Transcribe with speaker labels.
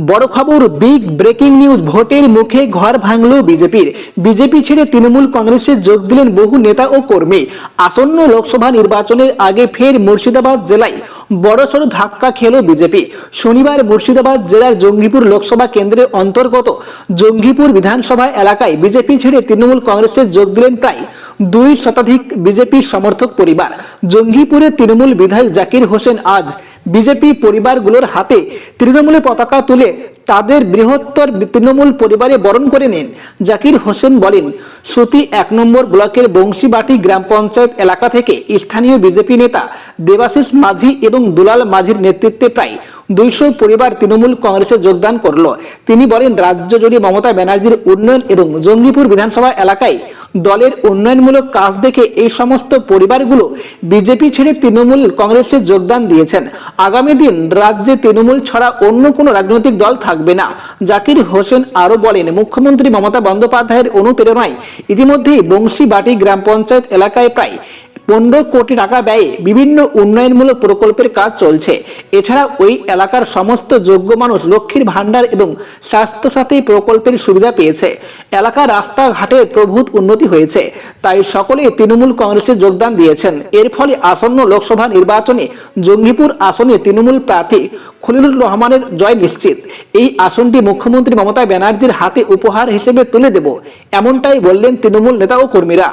Speaker 1: বড় খবর big breaking news ভোটের মুখে ঘর ভাঙল বিজেপির। বিজেপি ছেড়ে তৃণমূল কংগ্রেসে যোগ দিলেন বহু নেতা ও কর্মী। আসন্ন লোকসভা নির্বাচনের আগে ফের মুর্শিদাবাদ জেলায় বড়সড় ধাক্কা খেল বিজেপি। শনিবার মুর্শিদাবাদ জেলার জঙ্গিপুর লোকসভা কেন্দ্রের অন্তর্গত জঙ্গিপুর বিধানসভা এলাকায় বিজেপি ছেড়ে তৃণমূল কংগ্রেসে যোগ দিলেন প্রায় দুই শতাধিক বিজেপি সমর্থক পরিবার। জঙ্গিপুরে তৃণমূল বিধায়ক জাকির হোসেন আজ বিজেপি পরিবারগুলোর হাতে তৃণমূলের পতাকা তুলে তাদের বৃহত্তর তৃণমূল পরিবারে বরণ করে নেন, জাকির হোসেন বলেন। সুতি এক নম্বর ব্লকের বংশীবাটি গ্রাম পঞ্চায়েত এলাকা থেকে স্থানীয় বিজেপি নেতা দেবাশিস মাঝি এবং দুলাল মাঝির নেতৃত্বে প্রায় দুইশো পরিবার তৃণমূল কংগ্রেসে যোগদান করল। তিনি বলেন, রাজ্য জুড়ে মমতা ব্যানার্জির উন্নয়ন এবং জঙ্গিপুর বিধানসভা এলাকায় দলের উন্নয়নমূলক কাজ দেখে এই সমস্ত পরিবারগুলো বিজেপি ছেড়ে তৃণমূল কংগ্রেসে যোগদান দিয়েছেন। আগামী দিন রাজ্যে তৃণমূল ছাড়া অন্য কোনো রাজনৈতিক দল থাকবে না। জাকির হোসেন আরও বলেন, মুখ্যমন্ত্রী মমতা বন্দ্যোপাধ্যায়ের অনুপ্রেরণায় ইতিমধ্যেই বংশীবাটি গ্রাম পঞ্চায়েত এলাকায় প্রায় পনেরো কোটি টাকা ব্যয়ে বিভিন্ন উন্নয়নমূলক প্রকল্পের কাজ চলছে। এছাড়া ওই এলাকার সমস্ত যোগ্য মানুষ লক্ষ্মীর ভাণ্ডার এবং স্বাস্থ্যসাথী প্রকল্পের সুবিধা পেয়েছে। এলাকার রাস্তাঘাটে প্রভূত উন্নতি হয়েছে। তাই সকলেই তৃণমূল কংগ্রেসে যোগদান দিয়েছেন। এর ফলে আসন্ন লোকসভা নির্বাচনে জঙ্গিপুর আসনে তৃণমূল প্রার্থী খলিলুর রহমানের জয় নিশ্চিত। এই আসনটি মুখ্যমন্ত্রী মমতা ব্যানার্জির হাতে উপহার হিসেবে তুলে দেব, এমনটাই বললেন তৃণমূল নেতা ও কর্মীরা।